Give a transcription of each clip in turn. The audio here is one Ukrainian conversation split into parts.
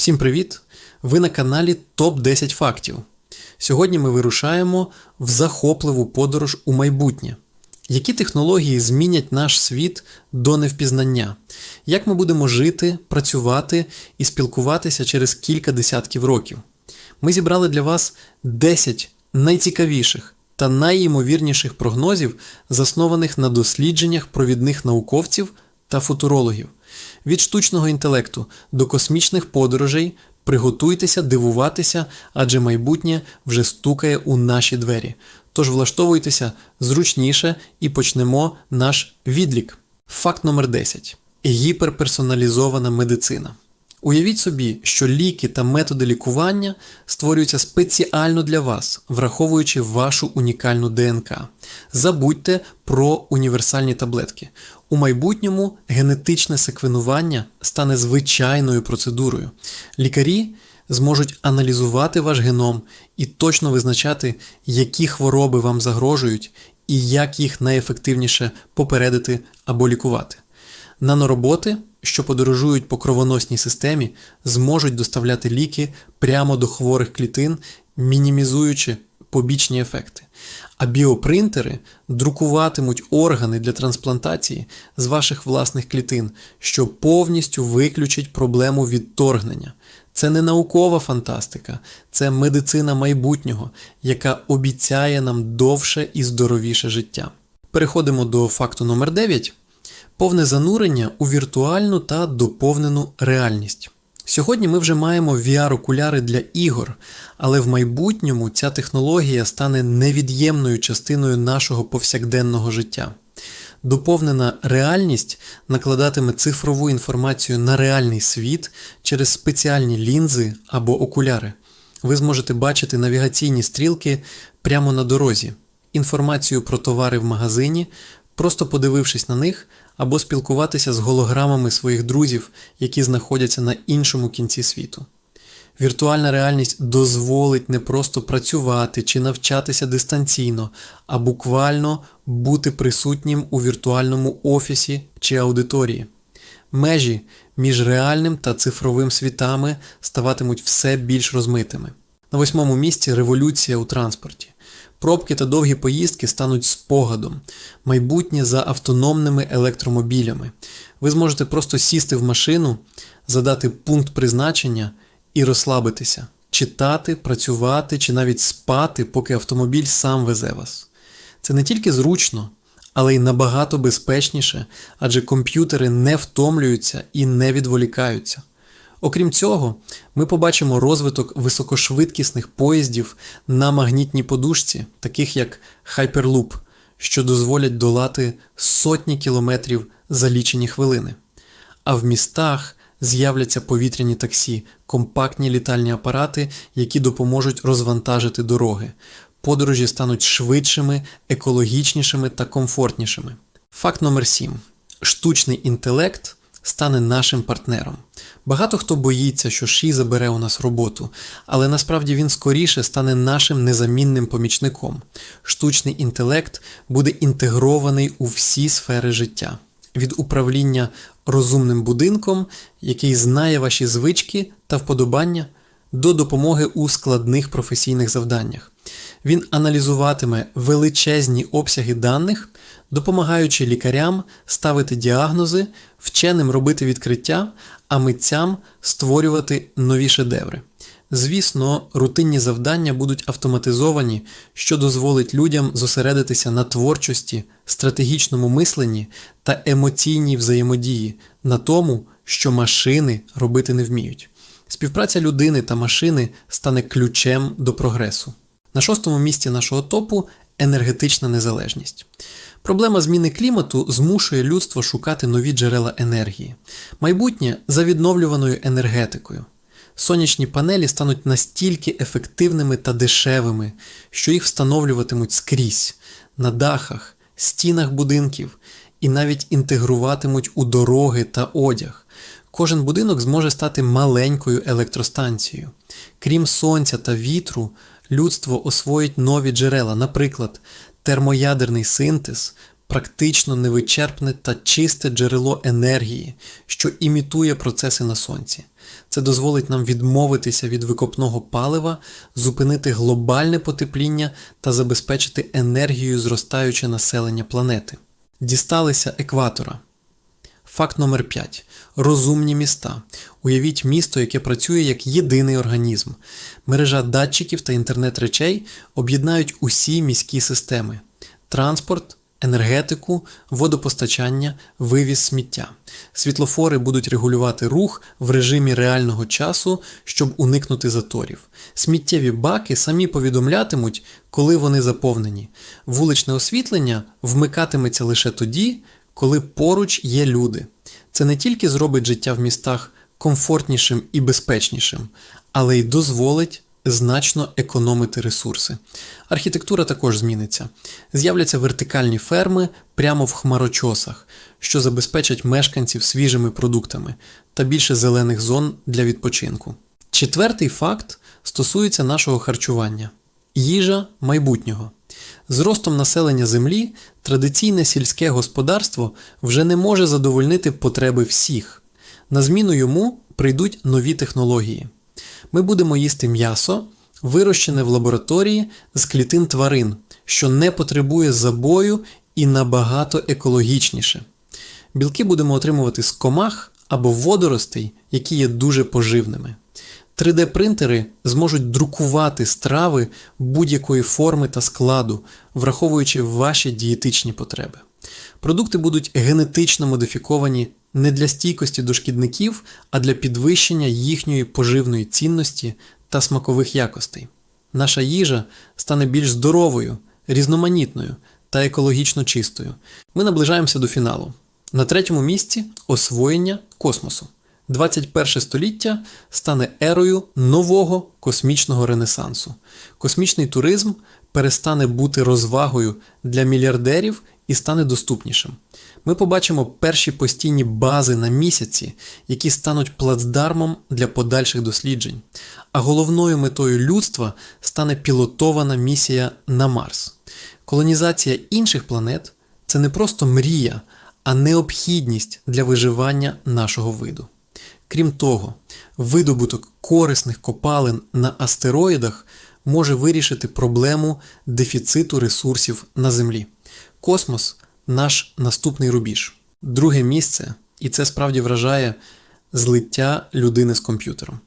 Всім привіт! Ви на каналі Топ 10 фактів. Сьогодні ми вирушаємо в захопливу подорож у майбутнє. Які технології змінять наш світ до невпізнання? Як ми будемо жити, працювати і спілкуватися через кілька десятків років? Ми зібрали для вас 10 найцікавіших та найімовірніших прогнозів, заснованих на дослідженнях провідних науковців та футурологів. Від штучного інтелекту до космічних подорожей приготуйтеся дивуватися, адже майбутнє вже стукає у наші двері. Тож влаштовуйтеся зручніше і почнемо наш відлік. Факт номер 10. Гіперперсоналізована медицина. Уявіть собі, що ліки та методи лікування створюються спеціально для вас, враховуючи вашу унікальну ДНК. Забудьте про універсальні таблетки. У майбутньому генетичне секвенування стане звичайною процедурою. Лікарі зможуть аналізувати ваш геном і точно визначати, які хвороби вам загрожують і як їх найефективніше попередити або лікувати. Нанороботи, що подорожують по кровоносній системі, зможуть доставляти ліки прямо до хворих клітин, мінімізуючи побічні ефекти. А біопринтери друкуватимуть органи для трансплантації з ваших власних клітин, що повністю виключить проблему відторгнення. Це не наукова фантастика, це медицина майбутнього, яка обіцяє нам довше і здоровіше життя. Переходимо до факту номер 9 повне занурення у віртуальну та доповнену реальність. Сьогодні ми вже маємо VR-окуляри для ігор, але в майбутньому ця технологія стане невід'ємною частиною нашого повсякденного життя. Доповнена реальність накладатиме цифрову інформацію на реальний світ через спеціальні лінзи або окуляри. Ви зможете бачити навігаційні стрілки прямо на дорозі, інформацію про товари в магазині, просто подивившись на них, або спілкуватися з голограмами своїх друзів, які знаходяться на іншому кінці світу. Віртуальна реальність дозволить не просто працювати чи навчатися дистанційно, а буквально бути присутнім у віртуальному офісі чи аудиторії. Межі між реальним та цифровим світами ставатимуть все більш розмитими. На восьмому місці революція у транспорті. Пробки та довгі поїздки стануть спогадом, майбутнє за автономними електромобілями. Ви зможете просто сісти в машину, задати пункт призначення і розслабитися, читати, працювати чи навіть спати, поки автомобіль сам везе вас. Це не тільки зручно, але й набагато безпечніше, адже комп'ютери не втомлюються і не відволікаються. Окрім цього, ми побачимо розвиток високошвидкісних поїздів на магнітній подушці, таких як Hyperloop, що дозволять долати сотні кілометрів за лічені хвилини. А в містах з'являться повітряні таксі, компактні літальні апарати, які допоможуть розвантажити дороги. Подорожі стануть швидшими, екологічнішими та комфортнішими. Факт номер 7. Штучний інтелект стане нашим партнером. Багато хто боїться, що Ші забере у нас роботу, але насправді він скоріше стане нашим незамінним помічником. Штучний інтелект буде інтегрований у всі сфери життя. Від управління розумним будинком, який знає ваші звички та вподобання, до допомоги у складних професійних завданнях. Він аналізуватиме величезні обсяги даних, допомагаючи лікарям ставити діагнози, вченим робити відкриття, а митцям створювати нові шедеври. Звісно, рутинні завдання будуть автоматизовані, що дозволить людям зосередитися на творчості, стратегічному мисленні та емоційній взаємодії, на тому, що машини робити не вміють. Співпраця людини та машини стане ключем до прогресу. На шостому місці нашого топу енергетична незалежність. Проблема зміни клімату змушує людство шукати нові джерела енергії, майбутнє за відновлюваною енергетикою. Сонячні панелі стануть настільки ефективними та дешевими, що їх встановлюватимуть скрізь, на дахах, стінах будинків і навіть інтегруватимуть у дороги та одяг. Кожен будинок зможе стати маленькою електростанцією. Крім сонця та вітру, людство освоїть нові джерела, наприклад, термоядерний синтез, практично невичерпне та чисте джерело енергії, що імітує процеси на сонці. Це дозволить нам відмовитися від викопного палива, зупинити глобальне потепління та забезпечити енергією зростаюче населення планети. Дісталися екватора. Факт номер 5. Розумні міста. Уявіть місто, яке працює як єдиний організм. Мережа датчиків та інтернет речей об'єднають усі міські системи: транспорт, енергетику, водопостачання, вивіз сміття. Світлофори будуть регулювати рух в режимі реального часу, щоб уникнути заторів. Сміттєві баки самі повідомлятимуть, коли вони заповнені. Вуличне освітлення вмикатиметься лише тоді, коли поруч є люди. Це не тільки зробить життя в містах комфортнішим і безпечнішим, але й дозволить значно економити ресурси. Архітектура також зміниться. З'являться вертикальні ферми прямо в хмарочосах, що забезпечать мешканців свіжими продуктами та більше зелених зон для відпочинку. Четвертий факт стосується нашого харчування їжа майбутнього. З ростом населення Землі традиційне сільське господарство вже не може задовольнити потреби всіх. На зміну йому прийдуть нові технології. Ми будемо їсти м'ясо, вирощене в лабораторії з клітин тварин, що не потребує забою і набагато екологічніше. Білки будемо отримувати з комах або водоростей, які є дуже поживними. 3D-принтери зможуть друкувати страви будь-якої форми та складу, враховуючи ваші дієтичні потреби. Продукти будуть генетично модифіковані не для стійкості до шкідників, а для підвищення їхньої поживної цінності та смакових якостей. Наша їжа стане більш здоровою, різноманітною та екологічно чистою. Ми наближаємося до фіналу. На третьому місці освоєння космосу. 21 століття стане ерою нового космічного ренесансу. Космічний туризм перестане бути розвагою для мільярдерів і стане доступнішим. Ми побачимо перші постійні бази на місяці, які стануть плацдармом для подальших досліджень. А головною метою людства стане пілотована місія на Марс. Колонізація інших планет це не просто мрія, а необхідність для виживання нашого виду. Крім того, видобуток корисних копалин на астероїдах може вирішити проблему дефіциту ресурсів на Землі. Космос наш наступний рубіж. Друге місце, і це справді вражає злиття людини з комп'ютером.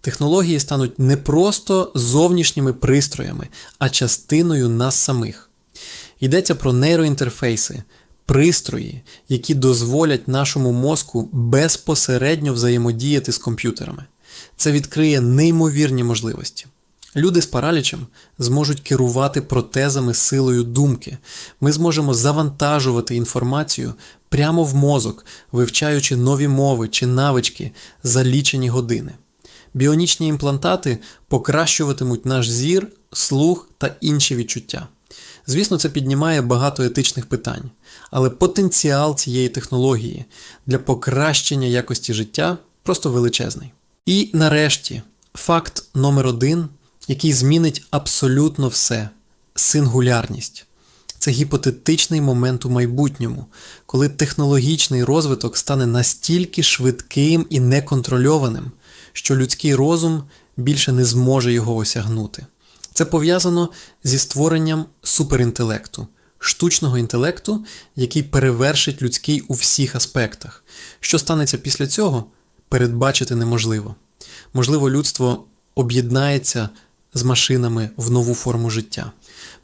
Технології стануть не просто зовнішніми пристроями, а частиною нас самих. Йдеться про нейроінтерфейси, пристрої, які дозволять нашому мозку безпосередньо взаємодіяти з комп'ютерами. Це відкриє неймовірні можливості. Люди з паралічем зможуть керувати протезами силою думки. Ми зможемо завантажувати інформацію прямо в мозок, вивчаючи нові мови чи навички за лічені години. Біонічні імплантати покращуватимуть наш зір, слух та інші відчуття. Звісно, це піднімає багато етичних питань, але потенціал цієї технології для покращення якості життя просто величезний. І нарешті, факт номер один, який змінить абсолютно все сингулярність. Це гіпотетичний момент у майбутньому, коли технологічний розвиток стане настільки швидким і неконтрольованим, що людський розум більше не зможе його осягнути. Це пов'язано зі створенням суперінтелекту, штучного інтелекту, який перевершить людський у всіх аспектах. Що станеться після цього, передбачити неможливо. Можливо, людство об'єднається з машинами в нову форму життя.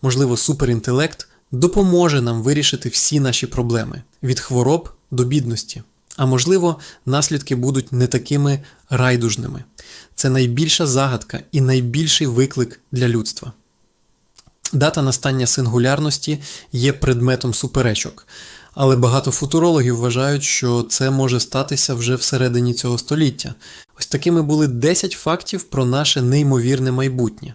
Можливо, суперінтелект допоможе нам вирішити всі наші проблеми від хвороб до бідності. А можливо, наслідки будуть не такими райдужними. Це найбільша загадка і найбільший виклик для людства. Дата настання сингулярності є предметом суперечок, але багато футурологів вважають, що це може статися вже всередині цього століття. Ось такими були 10 фактів про наше неймовірне майбутнє.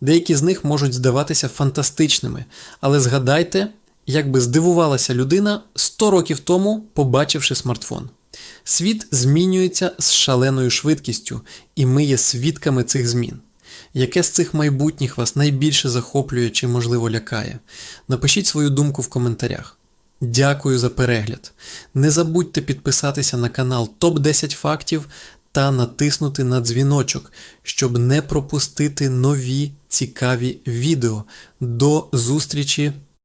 Деякі з них можуть здаватися фантастичними, але згадайте, як би здивувалася людина 100 років тому, побачивши смартфон. Світ змінюється з шаленою швидкістю, і ми є свідками цих змін. Яке з цих майбутніх вас найбільше захоплює чи, можливо, лякає? Напишіть свою думку в коментарях. Дякую за перегляд. Не забудьте підписатися на канал Топ 10 фактів та натиснути на дзвіночок, щоб не пропустити нові цікаві відео. До зустрічі